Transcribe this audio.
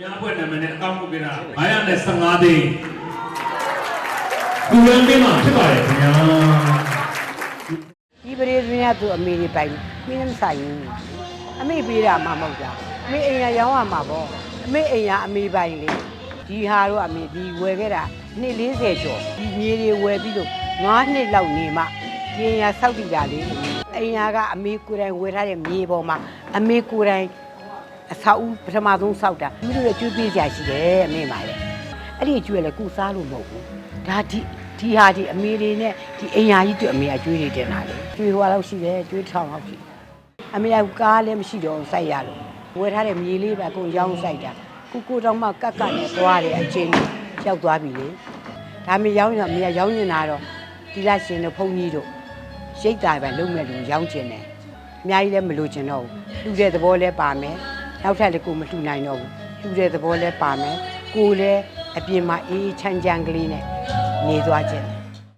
များဖွဲ့နာမည်နဲ့အကောင့်လုပ်ပေးတာ915သိန်းကူရန်ပေးမှာဖြစ်ပါတယ်ခင်ဗျာဒီပရိသတ်ကသူအမေတွေပိုင်မင်းမဆိုင်ဘူးအမေပေးတာမှမဟုတ်တာအမေအိမ်ရရောင်းရမှာပေါ့အမေအိမ်ရအမေပိုင်လေဒီဟာတော့အမေဒီဝယ်ခဲ့တာနှစ်40ကျော်ဒီမြေတွေဝယ်ပြီးတော့9နှစ်လောက်နေမှဒီအိမ်ရစောက်တည်တာလေအိမ်ရကအမေကိုယ်တိုင်ဝယ်ထားတဲ့မြေပေါ်မှာအမေကိုယ်တိုင် အဆောက်အဦပထမဆုံးစောက်တာသူတို့လည်းကျွေးပေးကြရှိတယ်အမေမှလည်းအဲ့ဒီကျွေးလည်းကုစားလို့မဟုတ်ဘူးဒါဒီဒီဟာဒီအမေတွေနဲ့ဒီအိမ်ယာကြီးတို့အမေကကျွေးနေတင်တာလေကျွေးဟိုလောက်ရှိတယ်ကျွေးထောင်လောက်ရှိတယ်အမေကကားလည်းမရှိတော့ဘူးစိုက်ရလို့ဝယ်ထားတဲ့မြေလေးပဲအကုန်ရောင်းစိုက်တာကိုကိုတော့မှကက်ကက်နဲ့သွားတယ်အချင်းရောက်သွားပြီလေဒါမေရောင်းရအမေကရောင်းနေတာတော့ဒီလာရှင်တို့ဖုန်ကြီးတို့ရိတ်တာပဲလုံးမဲ့လူရောင်းကျင်တယ်အများကြီးလည်းမလိုချင်တော့ဘူးလူတဲ့သဘောလည်းပါမယ် နောက်ထပ်လည်းကိုမလှူနိုင်တော့ဘူးလူတဲ့သဘောလည်းပါမယ်ကိုလည်းအပြင်မှာအေးအေးချမ်းချမ်းကလေးနဲ့နေသွားခြင်းတယ်